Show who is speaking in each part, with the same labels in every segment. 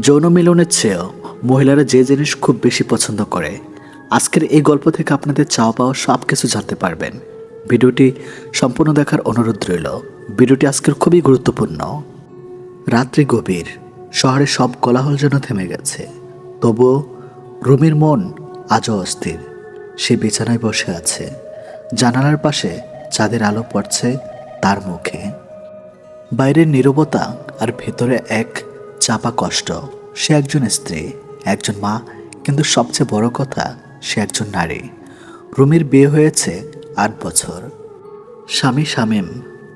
Speaker 1: যৌন মিলনের চেয়েও মহিলারা যে জিনিস খুব বেশি পছন্দ করে, আজকের এই গল্প থেকে আপনাদের চাওয়া পাওয়া সব কিছু জানতে পারবেন। ভিডিওটি সম্পূর্ণ দেখার অনুরোধ রইল। ভিডিওটি আজকের খুবই গুরুত্বপূর্ণ। রাত্রি গভীর শহরে সব কোলাহল যেন থেমে গেছে। তবুও রুমির মন আজও অস্থির। সে বিছানায় বসে আছে। জানালার পাশে চাঁদের আলো পড়ছে তার মুখে। বাইরের নীরবতা আর ভেতরে এক চাপা কষ্ট। সে একজন স্ত্রী, একজন মা, কিন্তু সবচেয়ে বড় কথা, সে একজন নারী। রুমির বিয়ে হয়েছে আট বছর। স্বামী শামীম,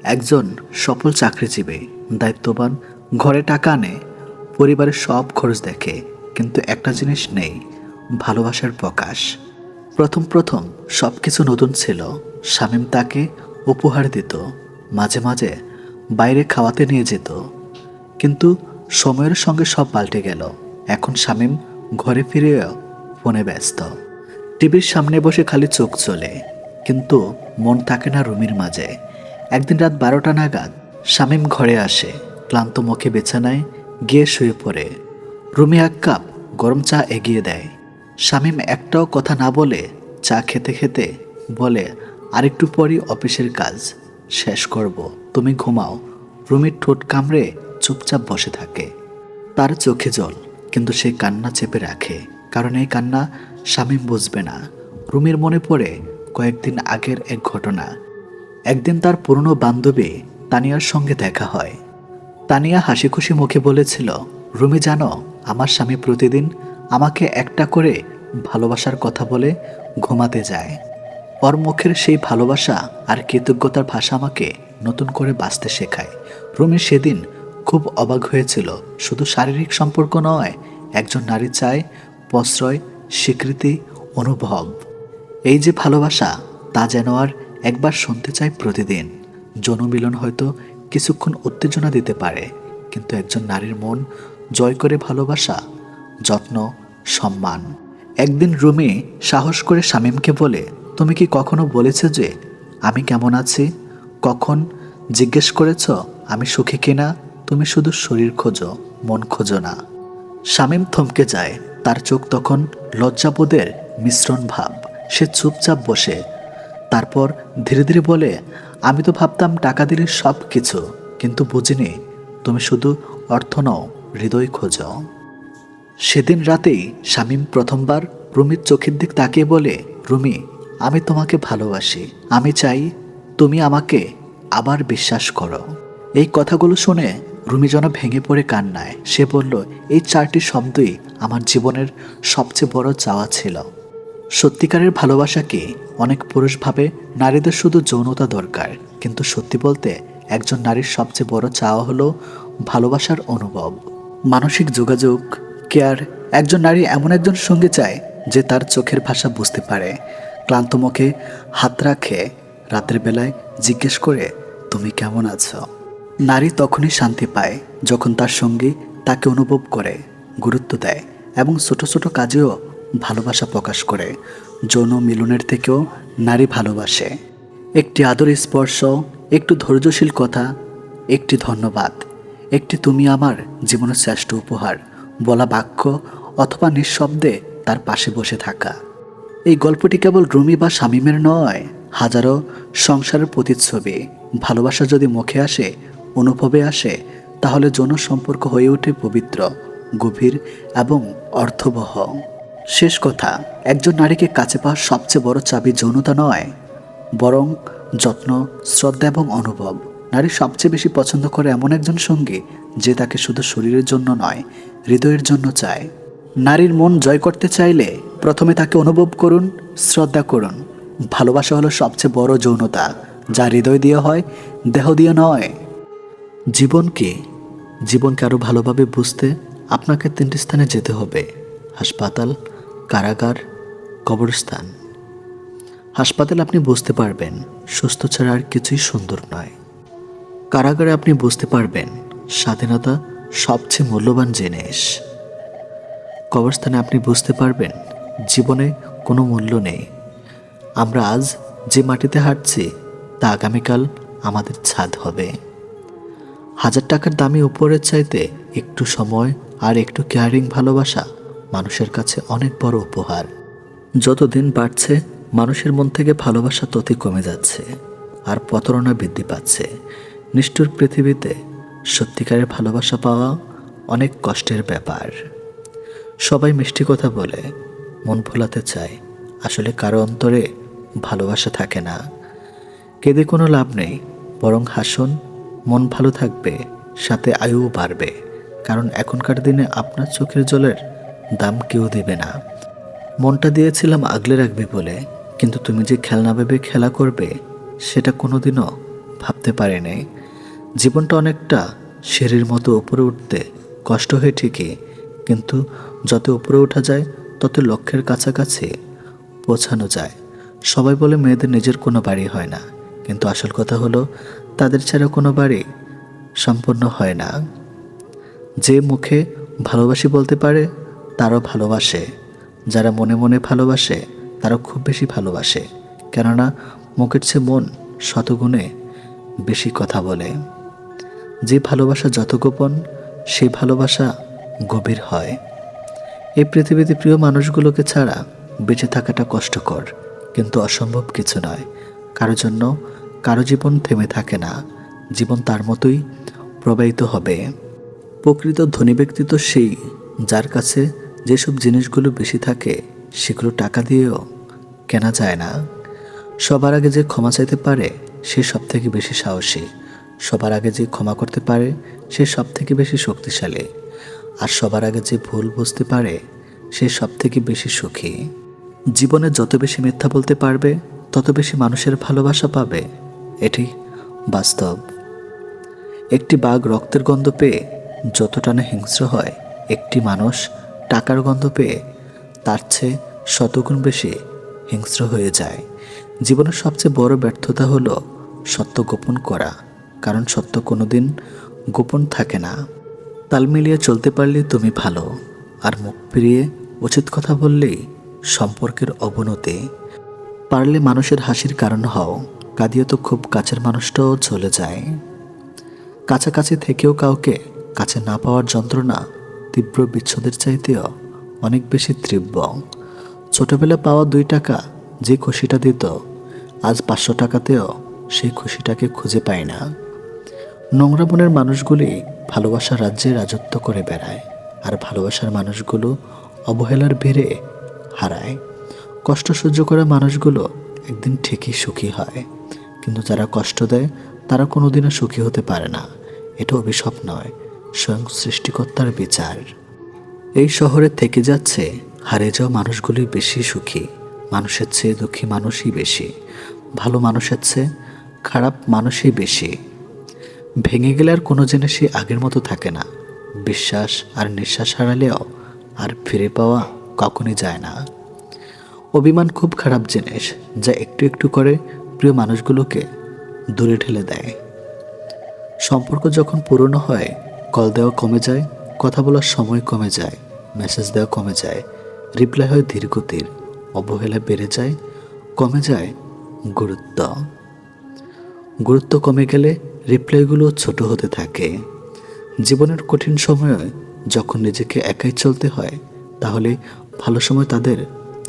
Speaker 1: একজন সফল চাকরিজীবী, দায়িত্ববান, ঘরে টাকা আনে, পরিবারের সব খরচ দেখে, কিন্তু একটা জিনিস নেই, ভালোবাসার প্রকাশ। প্রথম প্রথম সব কিছু নতুন ছিল। শামীম তাকে উপহার দিত, মাঝে মাঝে বাইরে খাওয়াতে নিয়ে যেত। কিন্তু সময়ের সঙ্গে সব পাল্টে গেল। এখন শামীম ঘরে ফিরেও ফোনে ব্যস্ত। টিভির সামনে বসে খালি চোখ চলে, কিন্তু মন থাকে না রুমির মাঝে। একদিন রাত বারোটা নাগাদ শামীম ঘরে আসে, ক্লান্ত মুখে বিছানায় গিয়ে শুয়ে পড়ে। রুমি এক কাপ গরম চা এগিয়ে দেয়। শামীম একটাও কথা না বলে চা খেতে খেতে বলে, আরেকটু পরই অফিসের কাজ শেষ করব, তুমি ঘুমাও। রুমির ঠোঁট কামড়ে চুপচাপ বসে থাকে। তার চোখে জল, কিন্তু সে কান্না চেপে রাখে, কারণ এই কান্না শামীম বুঝবে না। রুমির মনে পড়ে কয়েকদিন আগের এক ঘটনা। একদিন তার পুরনো বান্ধবী তানিয়ার সঙ্গে দেখা হয়। তানিয়া হাসি খুশি মুখে বলেছিল, রুমি, জানো, আমার স্বামী প্রতিদিন আমাকে একটা করে ভালোবাসার কথা বলে ঘুমাতে যায়। ওর মুখের সেই ভালোবাসা আর কৃতজ্ঞতার ভাষা আমাকে নতুন করে বাঁচতে শেখায়। রুমি সেদিন খুব অবাক হয়েছিল। শুধু শারীরিক সম্পর্ক নয়, একজন নারী চায় প্রশ্রয়, স্বীকৃতি, অনুভব। এই যে ভালোবাসা, তা যেন আর একবার শুনতে চায় প্রতিদিন। জনমিলন হয়তো কিছুক্ষণ উত্তেজনা দিতে পারে, কিন্তু একজন নারীর মন জয় করে ভালোবাসা, যত্ন, সম্মান। একদিন রুমি সাহস করে শামীমকে বলে, তুমি কি কখনো বলেছ যে আমি কেমন আছি? কখন? জিজ্ঞেস করেছ, আমি সুখী কিনা? তুমি শুধু শরীর খোঁজো, মন খোঁজো না। শামীম থমকে যায়। তার চোখ তখন লজ্জাবোধের মিশ্রণ ভাব। সে চুপচাপ বসে। তারপর ধীরে ধীরে বলে, আমি তো ভাবতাম টাকা দিলে সব কিছু কিন্তু বুঝিনি। তুমি শুধু অর্থ নও, হৃদয় খোঁজো। সেদিন রাতেই শামীম প্রথমবার রুমির চোখের দিক তাকিয়ে বলে, রুমি, আমি তোমাকে ভালোবাসি। আমি চাই তুমি আমাকে আবার বিশ্বাস করো। এই কথাগুলো শুনে রুমি যেন ভেঙে পড়ে কান্নায়। সে বলল, এই চারটি শব্দই আমার জীবনের সবচেয়ে বড় চাওয়া ছিল। সত্যিকারের ভালোবাসা কি? অনেক পুরুষ ভাবে নারীদের শুধু যৌনতা দরকার। কিন্তু সত্যি বলতে, একজন নারীর সবচেয়ে বড় চাওয়া হলো ভালোবাসার অনুভব। মানসিক যোগাযোগ, কেয়ার, একজন নারী এমন একজন সঙ্গে চায় যে তার চোখের ভাষা বুঝতে পারে। ক্লান্ত মুখে হাত রাখে রাতের বেলায় জিজ্ঞেস করে, তুমি কেমন আছো? নারী তখনই শান্তি পায় যখন তার সঙ্গী তাকে অনুভব করে, গুরুত্ব দেয় এবং ছোট ছোট কাজেও ভালোবাসা প্রকাশ করে। যৌন মিলনের থেকেও নারী ভালোবাসে। একটি আদর স্পর্শ, একটু ধৈর্যশীল কথা, একটি ধন্যবাদ, একটি তুমি আমার জীবনের শ্রেষ্ঠ উপহার বলা বাক্য অথবা নিঃশব্দে তার পাশে বসে থাকা। এই গল্পটি কেবল রুমি বা শামীমের নয়, হাজারো সংসারের প্রতিচ্ছবি। ভালোবাসা যদি মুখে আসে অনুভবে আসে, তাহলে যৌন সম্পর্ক হয়ে ওঠে পবিত্র, গভীর এবং অর্থবহ। শেষ কথা, একজন নারীকে কাছে পাওয়ার সবচেয়ে বড় চাবি যৌনতা নয়, বরং যত্ন, শ্রদ্ধা এবং অনুভব। নারী সবচেয়ে বেশি পছন্দ করে এমন একজন সঙ্গী যে তাকে শুধু শরীরের জন্য নয়, হৃদয়ের জন্য চায়। নারীর মন জয় করতে চাইলে প্রথমে তাকে অনুভব করুন, শ্রদ্ধা করুন। ভালোবাসা হলো সবচেয়ে বড় যৌনতা, যা হৃদয় দিয়ে হয়, দেহ দিয়ে নয় জীবনকে জীবনকে আরও ভালোভাবে বুঝতে আপনাকে তিনটি স্থানে যেতে হবে। হাসপাতাল, কারাগার, কবরস্থান। হাসপাতালে আপনি বুঝতে পারবেন, সুস্থ ছাড়া আর কিছুই সুন্দর নয়। কারাগারে আপনি বুঝতে পারবেন, স্বাধীনতা সবচেয়ে মূল্যবান জিনিস। কবরস্থানে আপনি বুঝতে পারবেন, জীবনে কোনো মূল্য নেই। আমরা আজ যে মাটিতে হাঁটছি, তা আগামীকাল আমাদের ছাদ হবে। হাজার টাকার দামি উপরের চাইতে একটু সময় আর একটু কেয়ারিং ভালোবাসা মানুষের কাছে অনেক বড় উপহার। যত দিন বাড়ছে, মানুষের মন থেকে ভালোবাসা ততই কমে যাচ্ছে আর প্রতারণা বৃদ্ধি পাচ্ছে। নিষ্ঠুর পৃথিবীতে সত্যিকারের ভালোবাসা পাওয়া অনেক কষ্টের ব্যাপার। সবাই মিষ্টি কথা বলে, মন ভোলাতে চায়, আসলে কারও অন্তরে ভালোবাসা থাকে না। কেঁদে কোনো লাভ নেই, বরং হাসুন মন ভালো থাকবে, সাথে আয়ুও বাড়বে। কারণ এখনকার দিনে আপনার চোখের জলের দাম কেউ দেবে না। মনটা দিয়েছিলাম আগলে রাখবে বলে, কিন্তু তুমি যে খেলনা ভেবে খেলা করবে, সেটা কোনোদিনও ভাবতে পারেনি। জীবনটা অনেকটা সিঁড়ির মতো উপরে উঠতে কষ্ট হয় ঠিকই, কিন্তু যত উপরে ওঠা যায়, তত লক্ষ্যের কাছাকাছি পৌঁছানো যায়। সবাই বলে মেয়েদের নিজের কোনো বাড়ি হয় না, কিন্তু আসল কথা হলো তাদের ছাড়া কোনো বাড়ি সম্পূর্ণ হয় না। যে মুখে ভালোবাসি বলতে পারে, তারও ভালোবাসে। যারা মনে মনে ভালোবাসে তারা খুব বেশি ভালোবাসে। কেননা, মুখের চেয়ে মন শতগুণে বেশি কথা বলে। যে ভালোবাসা যত গোপন সেই ভালোবাসা গভীর হয়। এই পৃথিবীতে প্রিয় মানুষগুলোকে ছাড়া বেঁচে থাকাটা কষ্টকর, কিন্তু অসম্ভব কিছু নয়। কারও জন্য কারও জীবন থেমে থাকে না। জীবন তার মতোই প্রবাহিত হবে। প্রকৃত ধনী ব্যক্তি তো সেই যার কাছে যেসব জিনিসগুলো বেশি থাকে, সেগুলো টাকা দিয়েও কেনা যায় না। সবার আগে যে ক্ষমা চাইতে পারে, সে সব থেকে বেশি সাহসী। সবার আগে যে ক্ষমা করতে পারে, সে সব থেকে বেশি শক্তিশালী। আর সবার আগে যে ভুল বুঝতে পারে, সে সব থেকে বেশি সুখী। জীবনে যত বেশি মিথ্যা বলতে পারবে, তত বেশি মানুষের ভালোবাসা পাবে। এটি বাস্তব। একটি বাঘ রক্তের গন্ধ পেয়ে যতটা না হিংস্র হয়, একটি মানুষ টাকার গন্ধ পেয়ে তার চেয়ে শতগুণ বেশি হিংস্র হয়ে যায়। জীবনের সবচেয়ে বড় ব্যর্থতা হলো সত্য গোপন করা, কারণ সত্য কোনোদিন গোপন থাকে না। তাল মিলিয়ে চলতে পারলে তুমি ভালো, আর মুখ ফিরিয়ে উচিত কথা বললেই সম্পর্কের অবনতি। পারলে মানুষের হাসির কারণ হও কাঁদিয়ে তো খুব কাছের মানুষটাও চলে যায়। কাছাকাছি থেকেও কাউকে কাছে না পাওয়ার যন্ত্রণা তীব্র বিচ্ছেদের চাইতেও অনেক বেশি তীব্র। ছোটবেলা পাওয়া দুই টাকা যে খুশিটা দিত, আজ পাঁচশো টাকাতেও সেই খুশিটাকে খুঁজে পায় না। নোংরা মনের মানুষগুলি ভালোবাসার রাজ্যে রাজত্ব করে বেড়ায়, আর ভালোবাসার মানুষগুলো অবহেলার ভিড়ে হারায়। কষ্ট সহ্য করা মানুষগুলো একদিন ঠিকই সুখী হয়। কিন্তু যারা কষ্ট দেয়, তারা কোনোদিনও সুখী হতে পারে না। এটা অভিশাপ নয়, স্বয়ং সৃষ্টিকর্তার বিচার। এই শহরে থেকে যাচ্ছে, হারিয়ে যাওয়া মানুষগুলি বেশি সুখী, মানুষের চেয়ে দুঃখী মানুষই বেশি, ভালো মানুষের চেয়ে খারাপ মানুষই বেশি। ভেঙে গেলে আর কোনো জিনিসই আগের মতো থাকে না। বিশ্বাস আর নিঃশ্বাস হারালেও আর ফিরে পাওয়া কখনই যায় না। অভিমান খুব খারাপ জিনিস, যা একটু একটু করে প্রিয় মানুষগুলোকে দূরে ঠেলে দেয়। সম্পর্ক যখন পুরনো হয়, কল দেওয়া কমে যায়, কথা বলার সময় কমে যায় মেসেজ দেওয়া কমে যায় রিপ্লাই হয় ধীরগতির, অবহেলা বেড়ে যায়, কমে যায় গুরুত্ব। গুরুত্ব কমে গেলে রিপ্লাইগুলো ছোট হতে থাকে। জীবনের কঠিন সময়ে যখন নিজেকে একাই চলতে হয়, তাহলে ভালো সময় তাদের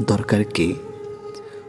Speaker 1: দরকার কি?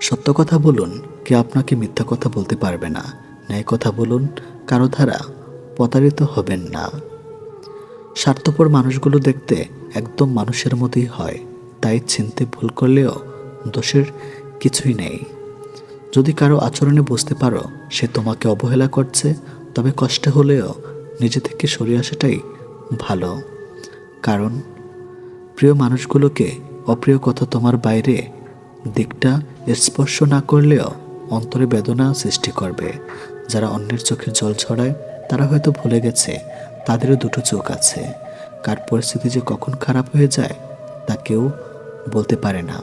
Speaker 1: সত্য কথা বলুন কে আপনাকে মিথ্যা কথা বলতে পারবে না। ন্যায় কথা বলুন, কারও দ্বারা প্রতারিত হবেন না। স্বার্থপর মানুষগুলো দেখতে একদম মানুষের মতোই হয়। তাই চিনতে ভুল করলেও দোষের কিছুই নেই। যদি কারও আচরণে বুঝতে পারো, সে তোমাকে অবহেলা করছে, তবে কষ্ট হলেও নিজে থেকে সরে আসাটাই ভালো। কারণ, প্রিয় মানুষগুলোকে অপ্রিয় কথা তোমার বাইরে, দিকটা স্পর্শ না করলেও অন্তরে বেদনা সৃষ্টি করবে। যারা অন্যের চোখে জল ছড়ায়, তারা হয়তো ভুলে গেছে, তাদেরও দুটো চোখ আছে। কার পরিস্থিতি যে কখন খারাপ হয়ে যায়, তা কেউ বলতে পারে না।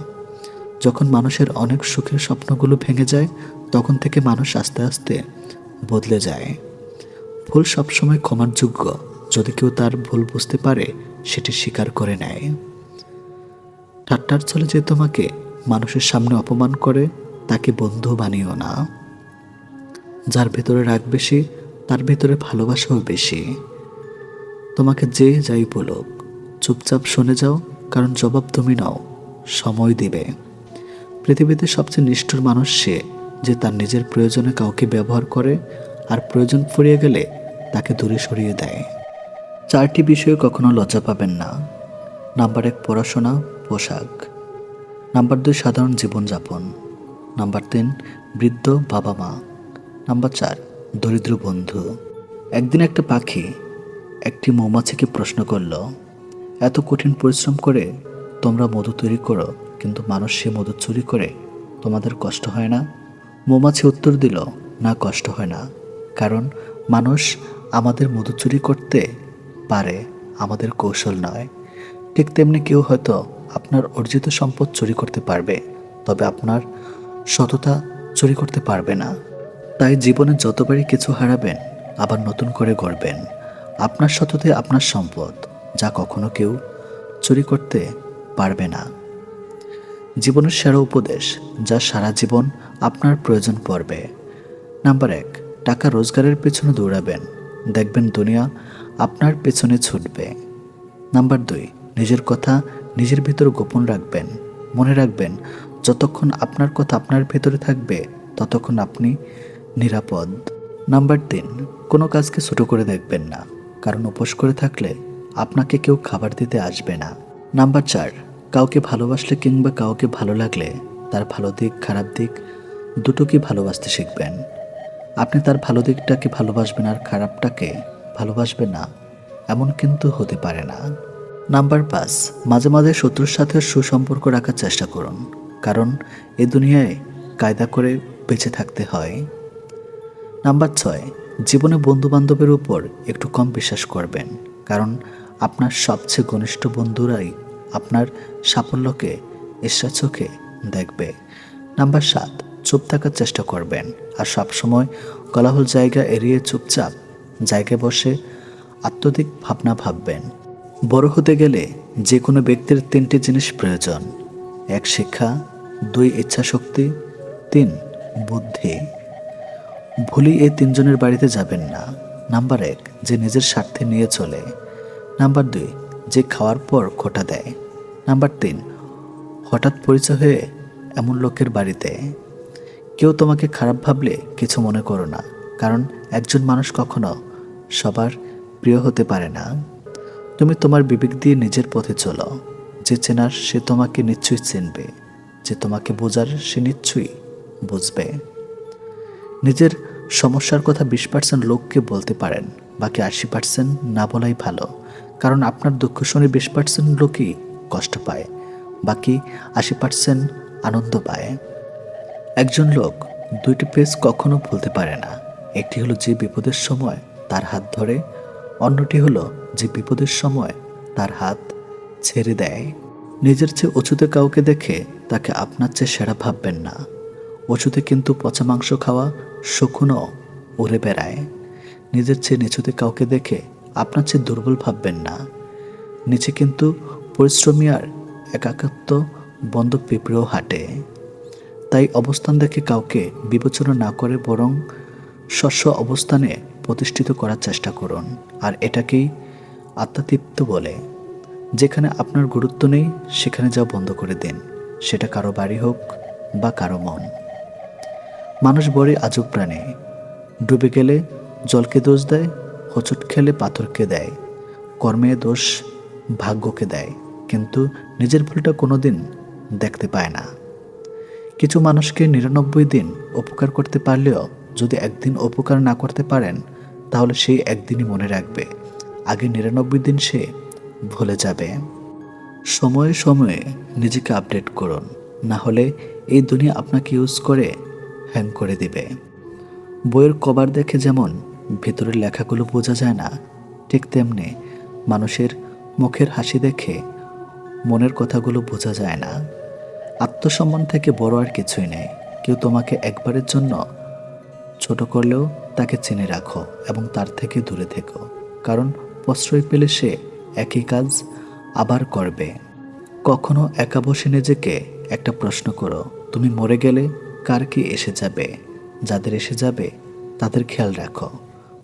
Speaker 1: যখন মানুষের অনেক সুখের স্বপ্নগুলো ভেঙে যায়, তখন থেকে মানুষ আস্তে আস্তে বদলে যায়। ভুল সবসময় ক্ষমার যোগ্য, যদি কেউ তার ভুল বুঝতে পারে, সেটি স্বীকার করে নেয়। ঠাট্টার চলে যে তোমাকে মানুষের সামনে অপমান করে, তাকে বন্ধু বানিও না। যার ভেতরে রাগ বেশি, তার ভেতরে ভালোবাসাও বেশি। তোমাকে যে যাই বলুক, চুপচাপ শুনে যাও, কারণ জবাব তুমি নাও, সময় দিবে। পৃথিবীতে সবচেয়ে নিষ্ঠুর মানুষ সে, যে তার নিজের প্রয়োজনে কাউকে ব্যবহার করে, আর প্রয়োজন ফুরিয়ে গেলে তাকে দূরে সরিয়ে দেয়। চারটি বিষয়ে কখনো লজ্জা পাবেন না। নাম্বার এক, পড়াশোনা, পোশাক। নাম্বার দুই, সাধারণ জীবনযাপন। নাম্বার তিন, বৃদ্ধ বাবা মা। নাম্বার চার, দরিদ্র বন্ধু। একদিন একটা পাখি একটি মৌমাছিকে প্রশ্ন করল, এত কঠিন পরিশ্রম করে তোমরা মধু তৈরি করো, কিন্তু মানুষ সে মধু চুরি করে তোমাদের কষ্ট হয় না? মৌমাছি উত্তর দিল, না, কষ্ট হয় না। কারণ মানুষ আমাদের মধু চুরি করতে পারে, আমাদের কৌশল নয়। ঠিক তেমনি কেউ হয়তো আপনার অর্জিত সম্পদ চুরি করতে পারবে, তবে আপনার সততা চুরি করতে পারবে না। তাই জীবনে যতবারই কিছু হারাবেন, আবার নতুন করে গড়বেন। আপনার সততাই আপনার সম্পদ, যা কখনো কেউ চুরি করতে পারবে না। জীবনের সেরা উপদেশ, যা সারা জীবন আপনার প্রয়োজন পড়বে। নাম্বার এক, টাকা রোজগারের পেছনে দৌড়াবেন। দেখবেন দুনিয়া আপনার পেছনে ছুটবে। নাম্বার দুই, নিজের কথা নিজের ভিতর গোপন রাখবেন, মনে রাখবেন, যতক্ষণ আপনার কথা আপনার ভেতরে থাকবে, ততক্ষণ আপনি নিরাপদ। নাম্বার তিন, কোনো কাজকে ছোট করে দেখবেন না, কারণ উপোস করে থাকলে আপনাকে কেউ খাবার দিতে আসবে না। নাম্বার চার, কাউকে ভালোবাসলে কিংবা কাউকে ভালো লাগলে তার ভালো দিক, খারাপ দিক দুটোকে ভালোবাসতে শিখবেন। আপনি তার ভালো দিকটাকে ভালোবাসবেন আর খারাপটাকে ভালোবাসবেন না, এমন কিন্তু হতে পারে না। নাম্বার পাঁচ, মাঝে মাঝে শত্রুর সাথে সুসম্পর্ক রাখার চেষ্টা করুন, কারণ এ দুনিয়ায় কায়দা করে বেঁচে থাকতে হয়। নাম্বার ছয়, জীবনে বন্ধু বান্ধবের উপর একটু কম বিশ্বাস করবেন, কারণ আপনার সবচেয়ে ঘনিষ্ঠ বন্ধুরাই আপনার সাফল্যকে ঈর্ষা চোখে দেখবে। নাম্বার সাত, চুপ থাকার চেষ্টা করবেন, আর সবসময় কলাহল জায়গা এড়িয়ে চুপচাপ জায়গায় বসে আত্মদিক ভাবনা ভাববেন। বড় হতে গেলে যে কোনো ব্যক্তির তিনটি জিনিস প্রয়োজন। এক, শিক্ষা। দুই, ইচ্ছাশক্তি। তিন, বুদ্ধি। ভুলি এই তিনজনের বাড়িতে যাবেন না। নাম্বার এক, যে নিজের স্বার্থে নিয়ে চলে। নাম্বার দুই, যে খাওয়ার পর খোটা দেয়। নাম্বার তিন, হঠাৎ পরিচয় হয়ে এমন লোকের বাড়িতে। কেউ তোমাকে খারাপ ভাবলে কিছু মনে করো না, কারণ একজন মানুষ কখনো সবার প্রিয় হতে পারে না। তুমি তোমার বিবেক দিয়ে নিজের পথে চলো। যে চেনার সে তোমাকে নিশ্চয়ই চিনবে। যে তোমাকে বোঝার সে নিশ্চয়ই বুঝবে। নিজের সমস্যার কথা বিশ পার্সেন্ট লোককে বলতে পারেন, বাকি আশি পার্সেন্ট না বলাই ভালো। কারণ আপনার দুঃখ শুনে বিশ পার্সেন্ট লোকই কষ্ট পায়, বাকি আশি পার্সেন্ট আনন্দ পায়। একজন লোক দুইটি পেজ কখনো ভুলতে পারে না। একটি হলো যে বিপদের সময় তার হাত ধরে, অন্যটি হলো যে বিপদের সময় তার হাত ছেড়ে দেয়। নিজের চেয়ে অচুতে কাউকে দেখে তাকে আপনার চেয়ে সেরা ভাববেন না। অচুতে কিন্তু পচা মাংস খাওয়া শকুনও উড়ে বেড়ায়। নিজের চেয়ে নিচুতে কাউকে দেখে আপনার চেয়ে দুর্বল ভাববেন না। নিচে কিন্তু পরিশ্রমী আর একাকত্ব বন্ধ পিঁপড়েও হাঁটে। তাই অবস্থান দেখে কাউকে বিবেচনা না করে বরং শস্য অবস্থানে প্রতিষ্ঠিত করার চেষ্টা করুন। আর এটাকেই আত্মাতৃপ্ত বলে। যেখানে আপনার গুরুত্ব নেই, সেখানে যাও বন্ধ করে দিন, সেটা কারও বাড়ি হোক বা কারও মন। মানুষ বড়ই আজব প্রাণী। ডুবে গেলে জলকে দোষ দেয়, হোঁচট খেলে পাথরকে দেয়, কর্মে দোষ ভাগ্যকে দেয়, কিন্তু নিজের ভুলটা কোনোদিন দেখতে পায় না। কিছু মানুষকে নিরানব্বই দিন উপকার করতে পারলেও যদি একদিন উপকার না করতে পারেন, তাহলে সেই একদিনই মনে রাখবে। আগে নিরানব্বই দিন সে ভুলে যাবে। সময়ে সময়ে নিজেকে আপডেট করুন, না হলে এই দুনিয়া আপনাকে ইউজ করে হ্যাং করে দিবে। বইয়ের কভার দেখে যেমন ভেতরের লেখাগুলো বোঝা যায় না, ঠিক তেমনি মানুষের মুখের হাসি দেখে মনের কথাগুলো বোঝা যায় না। আত্মসম্মান থেকে বড় আর কিছুই নেই। কেউ তোমাকে একবারের জন্য ছোট করলেও তাকে চিনে রাখো এবং তার থেকে দূরে থেকো। কারণ প্রশ্রয় পেলে সে একই কাজ আবার করবে। কখনো একা বসে নিজেকে একটা প্রশ্ন করো, তুমি মরে গেলে কার কি এসে যাবে? যাদের এসে যাবে, তাদের খেয়াল রাখো।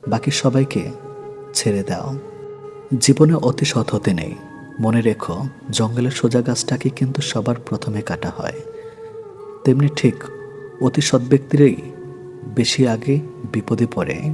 Speaker 1: বাকি সবাইকে ছেড়ে দাও। জীবনে অতি সৎ হতে নেই। মনে রেখো, জঙ্গলের সোজা গাছটাকে কিন্তু সবার প্রথমে কাটা হয়। তেমনি ঠিক অতি সৎ ব্যক্তিরাই বেশি আগে বিপদে পড়ে।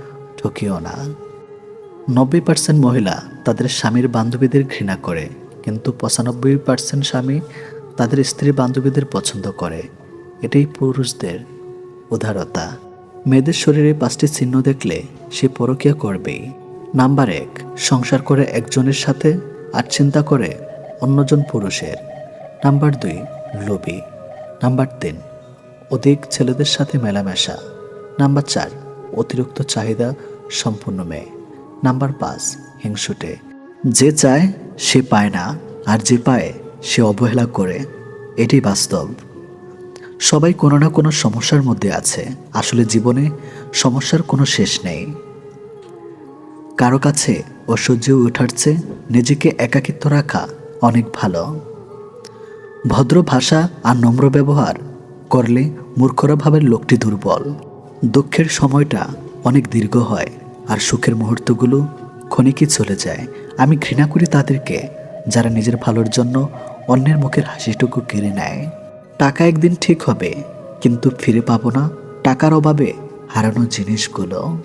Speaker 1: ঠকিও না। নব্বই পার্সেন্ট মহিলা তাদের স্বামীর বান্ধবীদের ঘৃণা করে, কিন্তু পঁচানব্বই পার্সেন্ট স্বামী তাদের স্ত্রী বান্ধবীদের পছন্দ করে। এটাই পুরুষদের উদারতা। মেয়েদের শরীরে পাঁচটি চিহ্ন দেখলে সে পরকীয়া করবেই। নাম্বার এক, সংসার করে একজনের সাথে আর চিন্তা করে অন্যজন পুরুষের। নাম্বার দুই, লোভী। নাম্বার তিন, অধিক ছেলেদের সাথে মেলামেশা। নাম্বার চার, অতিরিক্ত চাহিদা সম্পূর্ণ মেয়ে। নাম্বার পাঁচ, হিংসুটে। যে চায়, সে পায় না, আর যে পায়, সে অবহেলা করে। এটি বাস্তব। সবাই কোনো না কোনো সমস্যার মধ্যে আছে। আসলে জীবনে সমস্যার কোনো শেষ নেই। কারও কাছে অসহ্য ওঠার চেয়ে নিজেকে একাকিত্ব রাখা অনেক ভালো। ভদ্র ভাষা আর নম্র ব্যবহার করলে মূর্খরা ভাবের লোকটি দুর্বল। দুঃখের সময়টা অনেক দীর্ঘ হয়। আর সুখের মুহূর্তগুলো ক্ষণিকই চলে যায়। আমি ঘৃণা করি তাদেরকে, যারা নিজের ভালোর জন্য অন্যের মুখের হাসিটুকু কেড়ে নেয়। টাকা একদিন ঠিক হবে, কিন্তু ফিরে পাবো না টাকার অভাবে হারানো জিনিসগুলো।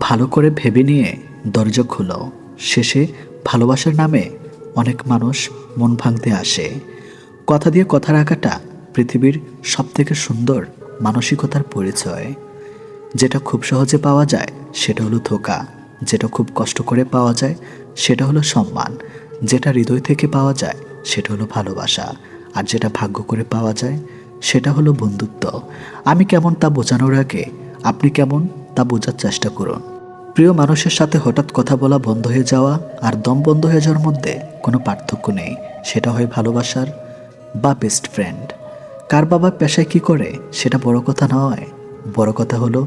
Speaker 1: ভালো করে ভেবে নিয়ে দরজা খুলো। শেষে ভালোবাসার নামে অনেক মানুষ মন ভাঙতে আসে। কথা দিয়ে কথা রাখাটা পৃথিবীর সবথেকে সুন্দর মানসিকতার পরিচয়। যেটা খুব সহজে পাওয়া যায়, সেটা হলো ধোকা। যেটা খুব কষ্ট করে পাওয়া যায়, সেটা হলো সম্মান। যেটা হৃদয় থেকে পাওয়া যায়, সেটা হলো ভালোবাসা। আর যেটা ভাগ্য করে পাওয়া যায়, সেটা হলো বন্ধুত্ব। আমি কেমন তা বোঝানোর আগে, আপনি কেমন তা বোঝার চেষ্টা করুন। প্রিয় মানুষের সাথে হঠাৎ কথা বলা বন্ধ হয়ে যাওয়া আর দম বন্ধ হয়ে যাওয়ার মধ্যে কোনো পার্থক্য নেই। সেটা হয় ভালোবাসার বা বেস্ট ফ্রেন্ড কার বাবা পেশায় কি করে, সেটা বড় কথা নয়। বড় কথা হলো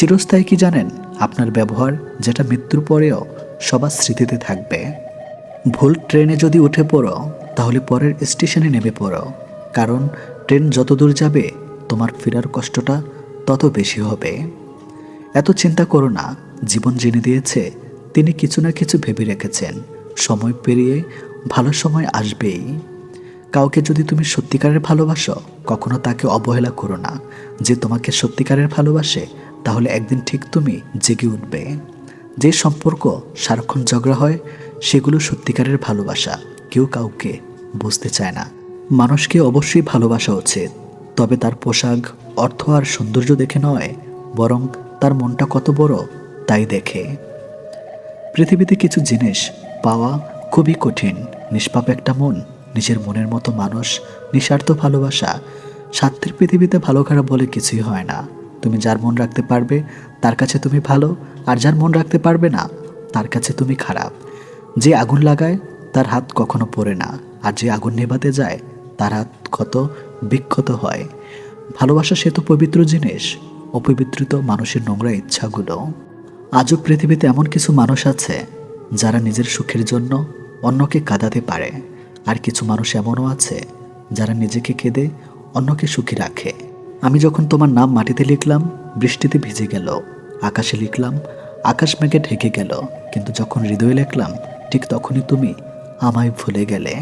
Speaker 1: চিরস্থায়ী কি জানেন আপনার ব্যবহার যেটা মৃত্যুর পরেও সবার স্মৃতিতে থাকবে? ভুল ট্রেনে যদি উঠে পড়ো, তাহলে পরের স্টেশনে নেমে পড়ো। কারণ ট্রেন যত দূর যাবে, তোমার ফেরার কষ্টটা তত বেশি হবে। এত চিন্তা করো না, জীবন জেনে দিয়েছে, তিনি কিছু না কিছু ভেবে রেখেছেন। সময় পেরিয়ে ভালো সময় আসবেই। কাউকে যদি তুমি সত্যিকারের ভালোবাসো, কখনো তাকে অবহেলা করো না। যে তোমাকে সত্যিকারের ভালোবাসে তাহলে একদিন ঠিক তুমি জেগে উঠবে। যে সম্পর্ক সারাক্ষণ ঝগড়া হয়, সেগুলো সত্যিকারের ভালোবাসা। কেউ কাউকে বুঝতে চায় না। মানুষকে অবশ্যই ভালোবাসা উচিত। তবে তার পোশাক, অর্থ আর সৌন্দর্য দেখে নয়, বরং তার মনটা কত বড় তাই দেখে। পৃথিবীতে কিছু জিনিস পাওয়া খুবই কঠিন। নিষ্পাপ একটা মন, নিজের মনের মতো মানুষ, নিঃস্বার্থ ভালোবাসা। স্বার্থের পৃথিবীতে ভালো খারাপ বলে কিছুই হয় না। তুমি যার মন রাখতে পারবে, তার কাছে তুমি ভালো, আর যার মন রাখতে পারবে না, তার কাছে তুমি খারাপ। যে আগুন লাগায়, তার হাত কখনো পড়ে না, আর যে আগুন নেভাতে যায়, তার হাত ক্ষত বিক্ষত হয়। ভালোবাসা সে তো পবিত্র জিনিস, অপবিত্রিত মানুষের নোংরা ইচ্ছাগুলো। আজও পৃথিবীতে এমন কিছু মানুষ আছে, যারা নিজের সুখের জন্য অন্যকে কাঁদাতে পারে, আর কিছু মানুষ এমনও আছে, যারা নিজেকে কেঁদে অন্যকে সুখী রাখে। আমি যখন তোমার নাম মাটিতে লিখলাম, বৃষ্টিতে ভিজে গেল। আকাশে লিখলাম, আকাশ মেঘে ঢেকে গেল। কিন্তু যখন হৃদয়ে লিখলাম, ঠিক তখনই তুমি আমায় ভুলে গেলে।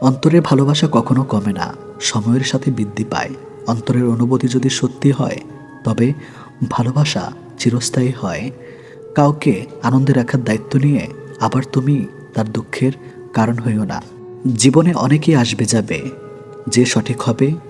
Speaker 1: অন্তরের ভালোবাসা কখনো কমে না, সময়ের সাথে বৃদ্ধি পায়। অন্তরের অনুভূতি যদি সত্যি হয়, তবে ভালোবাসা চিরস্থায়ী হয়। কাউকে আনন্দে রাখার দায়িত্ব নিয়ে আবার তুমি তার দুঃখের কারণ হইও না। জীবনে অনেকেই আসবে যাবে, যে সঠিক হবে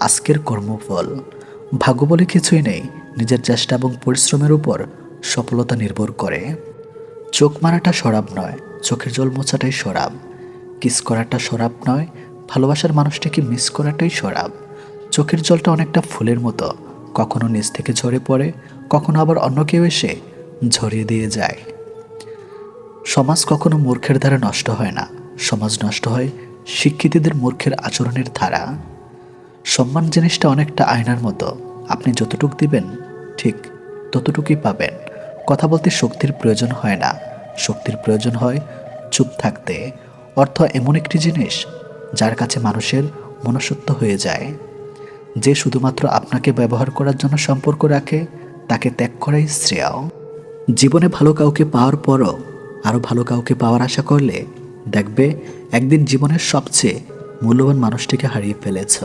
Speaker 1: আজকের কর্মফল। ভাগ্য বলে কিছুই নেই, নিজের চেষ্টা এবং পরিশ্রমের উপর সফলতা নির্ভর করে। চোখ মারাটা সরাব নয়, চোখের জল মোছাটাই সরাব। কিস করাটা সরাব নয়, ভালোবাসার মানুষটাকে মিস করাটাই সরাব। চোখের জলটা অনেকটা ফুলের মতো, কখনো নিচ থেকে ঝরে পড়ে, কখনো আবার অন্য কেউ এসে ঝরিয়ে দিয়ে যায়। সমাজ কখনো মূর্খের দ্বারা নষ্ট হয় না, সমাজ নষ্ট হয় শিক্ষিতদের মূর্খের আচরণের ধারা সম্মান জিনিসটা অনেকটা আয়নার মতো। আপনি যতটুক দিবেন, ঠিক ততটুকুই পাবেন। কথা বলতে শক্তির প্রয়োজন হয় না। শক্তির প্রয়োজন হয় চুপ থাকতে। অর্থ এমন একটি জিনিস যার কাছে মানুষের মনসত্ব হয়ে যায়। যে শুধুমাত্র আপনাকে ব্যবহার করার জন্য সম্পর্ক রাখে, তাকে ত্যাগ করাই শ্রেয়। জীবনে ভালো কাউকে পাওয়ার পরও আরও ভালো কাউকে পাওয়ার আশা করলে দেখবে একদিন জীবনের সবচেয়ে মূল্যবান মানুষটিকে হারিয়ে ফেলেছ।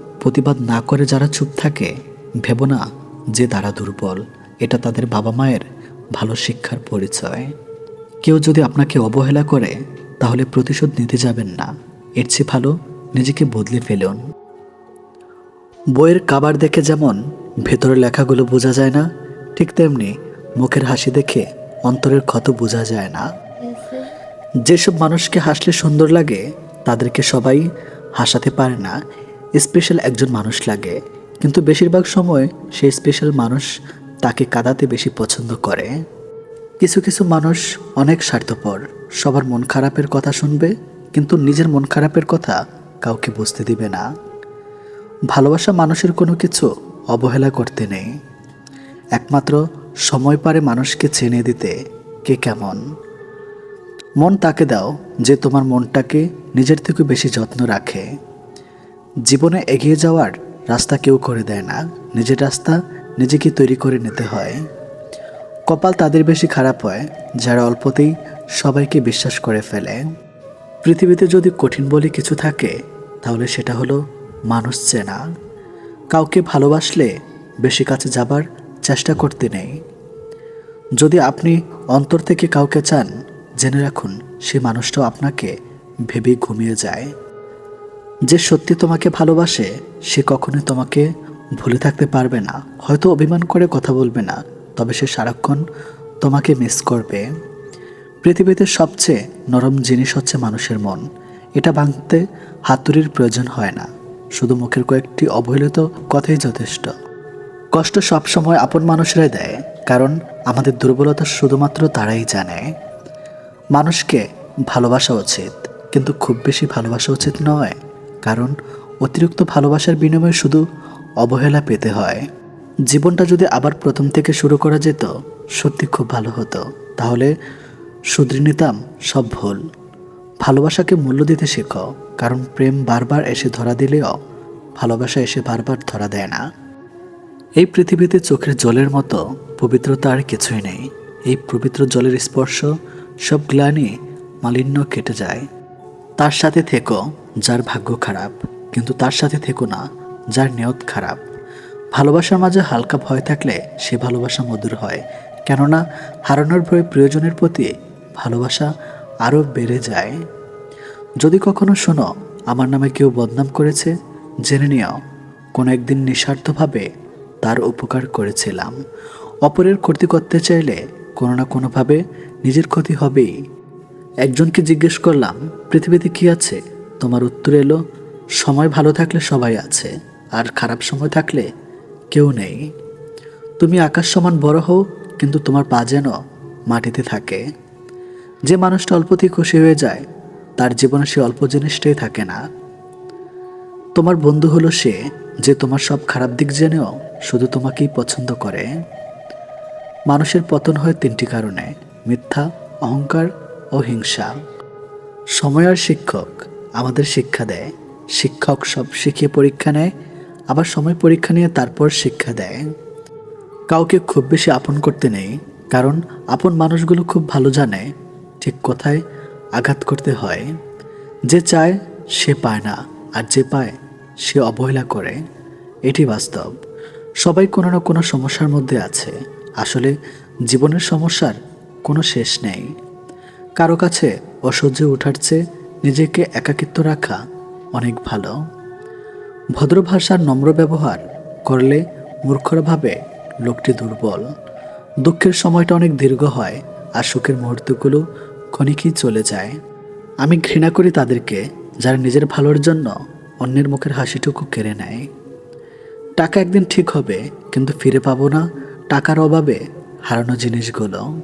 Speaker 1: প্রতিবাদ না করে যারা চুপ থাকে, ভেব না যে তারা দুর্বল। এটা তাদের বাবা মায়ের ভালো শিক্ষার পরিচয়। কেউ যদি আপনাকে অবহেলা করে, তাহলে প্রতিশোধ নিতে যাবেন না। এর চেয়ে ভালো নিজেকে বদলে ফেলুন। বইয়ের কাবার দেখে যেমন ভেতরের লেখাগুলো বোঝা যায় না, ঠিক তেমনি মুখের হাসি দেখে অন্তরের ক্ষত বোঝা যায় না। যেসব মানুষকে হাসলে সুন্দর লাগে, তাদেরকে সবাই হাসাতে পারে না। স্পেশাল একজন মানুষ লাগে। কিন্তু বেশিরভাগ সময় সেই স্পেশাল মানুষ তাকে কাঁদাতে বেশি পছন্দ করে। কিছু কিছু মানুষ অনেক স্বার্থপর, সবার মন খারাপের কথা শুনবে, কিন্তু নিজের মন খারাপের কথা কাউকে বুঝতে দিবে না। ভালোবাসা মানুষের কোনো কিছু অবহেলা করতে নেই। একমাত্র সময় পারে মানুষকে চেনে দিতে কে কেমন। মন তাকে দাও যে তোমার মনটাকে নিজের থেকে বেশি যত্ন রাখে। জীবনে এগিয়ে যাওয়ার রাস্তা কেউ করে দেয় না। নিজের রাস্তা নিজেকে তৈরি করে নিতে হয়। কপাল তাদের বেশি খারাপ হয়, যারা অল্পতেই সবাইকে বিশ্বাস করে ফেলে। পৃথিবীতে যদি কঠিন বলে কিছু থাকে, তাহলে সেটা হলো মানুষ চেনা। কাউকে ভালোবাসলে বেশি কাছে যাবার চেষ্টা করতে নেই। যদি আপনি অন্তর থেকে কাউকে চান, জেনে রাখুন, সে মানুষটাও আপনাকে ভেবে ঘুমিয়ে যায়। যে সত্যি তোমাকে ভালোবাসে, সে কখনোই তোমাকে ভুলে থাকতে পারবে না। হয়তো অভিমান করে কথা বলবে না, তবে সে সারাক্ষণ তোমাকে মিস করবে। পৃথিবীতে সবচেয়ে নরম জিনিস হচ্ছে মানুষের মন। এটা ভাঙতে হাতুড়ির প্রয়োজন হয় না। শুধু মুখের কয়েকটি অবহেলিত কথাই যথেষ্ট। কষ্ট সবসময় আপন মানুষরাই দেয়, কারণ আমাদের দুর্বলতা শুধুমাত্র তারাই জানে। মানুষকে ভালোবাসা উচিত, কিন্তু খুব বেশি ভালোবাসা উচিত নয়। কারণ অতিরিক্ত ভালোবাসার বিনিময়ে শুধু অবহেলা পেতে হয়। জীবনটা যদি আবার প্রথম থেকে শুরু করা যেত, সত্যি খুব ভালো হতো। তাহলে শুধরে নিতাম সব ভুল। ভালোবাসাকে মূল্য দিতে শেখো, কারণ প্রেম বারবার এসে ধরা দিলেও ভালোবাসা এসে বারবার ধরা দেয় না। এই পৃথিবীতে চোখের জলের মতো পবিত্রতা আর কিছুই নেই। এই পবিত্র জলের স্পর্শ, সব গ্লানি মালিন্য কেটে যায়। তার সাথে থেকো, যার ভাগ্য খারাপ, কিন্তু তার সাথে থেকো না, যার নিয়ত খারাপ। ভালোবাসার মাঝে হালকা ভয় থাকলে সে ভালোবাসা মধুর হয়, কেননা হারানোর ভয়ে প্রিয়জনের প্রতি ভালোবাসা আরও বেড়ে যায়। যদি কখনো শোনো, আমার নামে কেউ বদনাম করেছে, জেনে নিও, কোনো একদিন নিঃস্বার্থভাবে তার উপকার করেছিলাম। অপরের ক্ষতি করতে চাইলে কোনো না কোনোভাবে নিজের ক্ষতি হবেই। একজনকে জিজ্ঞেস করলাম, পৃথিবীতে কি আছে? তোমার উত্তর এলো, সময় ভালো থাকলে সবাই আছে, আর খারাপ সময় থাকলে কেউ নেই। তুমি আকাশ সমান বড় হও, কিন্তু তোমার পা যেন মাটিতে থাকে। যে মানুষটা অল্পতেই খুশি হয়ে যায়, তার জীবনে সে অল্প জিনিসটাই থাকে না। তোমার বন্ধু হলো সে, যে তোমার সব খারাপ দিক জেনেও শুধু তোমাকেই পছন্দ করে। মানুষের পতন হয় তিনটি কারণে, মিথ্যা, অহংকার ও হিংসা সময় আর শিক্ষক আমাদের শিক্ষা দেয়। শিক্ষক সব শিখিয়ে পরীক্ষা নেয়, আবার সময় পরীক্ষা নিয়ে তারপর শিক্ষা দেয়। কাউকে খুব বেশি আপন করতে নেই, কারণ আপন মানুষগুলো খুব ভালো জানে ঠিক কোথায় আঘাত করতে হয়। যে চায় সে পায় না, আর যে পায় সে অবহেলা করে। এটি বাস্তব। সবাই কোনো না কোনো সমস্যার মধ্যে আছে। আসলে জীবনের সমস্যার কোনো শেষ নেই। কারও কাছে অসহ্য ওঠার চেয়ে নিজেকে একাকিত্ব রাখা অনেক ভালো। ভদ্র ভাষার নম্র ব্যবহার করলে মূর্খরভাবে লোকটি দুর্বল। দুঃখের সময়টা অনেক দীর্ঘ হয় আর সুখের মুহূর্তগুলো ক্ষণিকই চলে যায়। আমি ঘৃণা করি তাদেরকে যারা নিজের ভালোর জন্য অন্যের মুখের হাসিটুকু কেড়ে নেয়। টাকা একদিন ঠিক হবে, কিন্তু ফিরে পাবো না। টাকার অভাবে হারানো জিনিসগুলো।